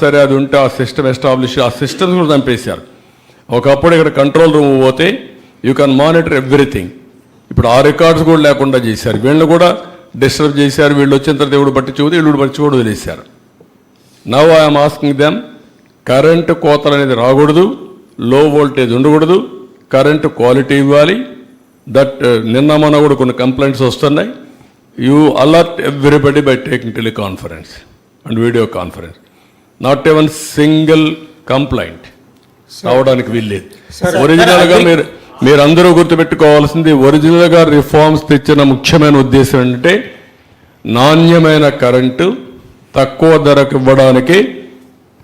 సరే అది ఉంటే ఆ సిస్టమ్ ఎస్టాబ్లిష్ ఆ సిస్టమ్స్ కూడా చంపేశారు. ఒకప్పుడు ఇక్కడ కంట్రోల్ రూమ్ పోతే యూ కెన్ మానిటర్ ఎవ్రీథింగ్ ఇప్పుడు ఆ రికార్డ్స్ కూడా లేకుండా చేశారు. వీళ్ళు కూడా డిస్టర్బ్ చేశారు. వీళ్ళు వచ్చిన తర్వాత ఎవడు పట్టించుకోదు వీళ్ళు పట్టించుకోడు వదిలేశారు. Now I'm asking them current కోతలు అనేది రాకూడదు లో వోల్టేజ్ ఉండకూడదు కరెంటు క్వాలిటీ ఇవ్వాలి. దట్ uh, నిన్న మొన్న కూడా కొన్ని కంప్లైంట్స్ వస్తున్నాయి. You alert everybody by taking teleconference and video conference not even single complaint రావడానికి వీల్లేదు. ఒరిజినల్గా మీరు మీరందరూ గుర్తుపెట్టుకోవాల్సింది ఒరిజినల్గా రిఫార్మ్స్ తెచ్చిన ముఖ్యమైన ఉద్దేశం ఏంటంటే నాణ్యమైన కరెంటు తక్కువ ధరకు ఇవ్వడానికి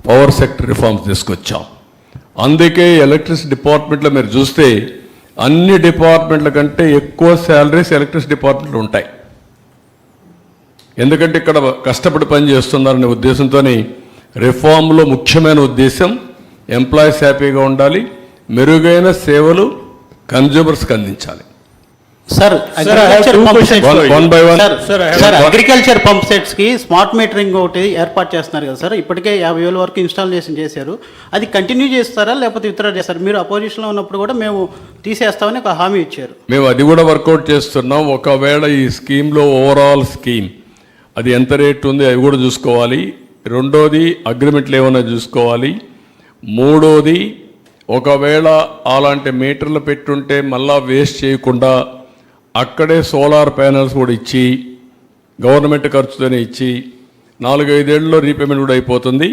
పవర్ సెక్టర్ రిఫార్మ్స్ తీసుకొచ్చాం. అందుకే ఎలక్ట్రిసిటీ డిపార్ట్మెంట్లో మీరు చూస్తే అన్ని డిపార్ట్మెంట్ల కంటే ఎక్కువ శాలరీస్ ఎలక్ట్రిసిటీ డిపార్ట్మెంట్లో ఉంటాయి. ఎందుకంటే ఇక్కడ కష్టపడి పని చేస్తున్నారనే ఉద్దేశంతో రిఫార్మ్లో ముఖ్యమైన ఉద్దేశం ఎంప్లాయీస్ హ్యాపీగా ఉండాలి మెరుగైన సేవలు కన్జ్యూమర్స్కి అందించాలి. Sir agriculture pump sets. Sir agriculture pump సెట్స్కి smart metering ఒకటి ఏర్పాటు చేస్తున్నారు కదా సార్ ఇప్పటికే యాభై వేల వరకు ఇన్స్టాలేషన్ చేశారు. అది కంటిన్యూ చేస్తారా లేకపోతే విత్డ్రా చేస్తారు? మీరు అపోజిషన్లో ఉన్నప్పుడు కూడా మేము తీసేస్తామని ఒక హామీ ఇచ్చారు. మేము అది కూడా వర్కౌట్ చేస్తున్నాం. ఒకవేళ ఈ స్కీమ్లో ఓవరాల్ స్కీమ్ అది ఎంత రేట్ ఉంది అవి కూడా చూసుకోవాలి. రెండోది అగ్రిమెంట్లు ఏమైనా చూసుకోవాలి. మూడోది ఒకవేళ అలాంటి మీటర్లు పెట్టుంటే మళ్ళా వేస్ట్ చేయకుండా అక్కడే సోలార్ ప్యానల్స్ కూడా ఇచ్చి గవర్నమెంట్ ఖర్చుతోనే ఇచ్చి నాలుగైదేళ్ళలో రీపేమెంట్ కూడా అయిపోతుంది.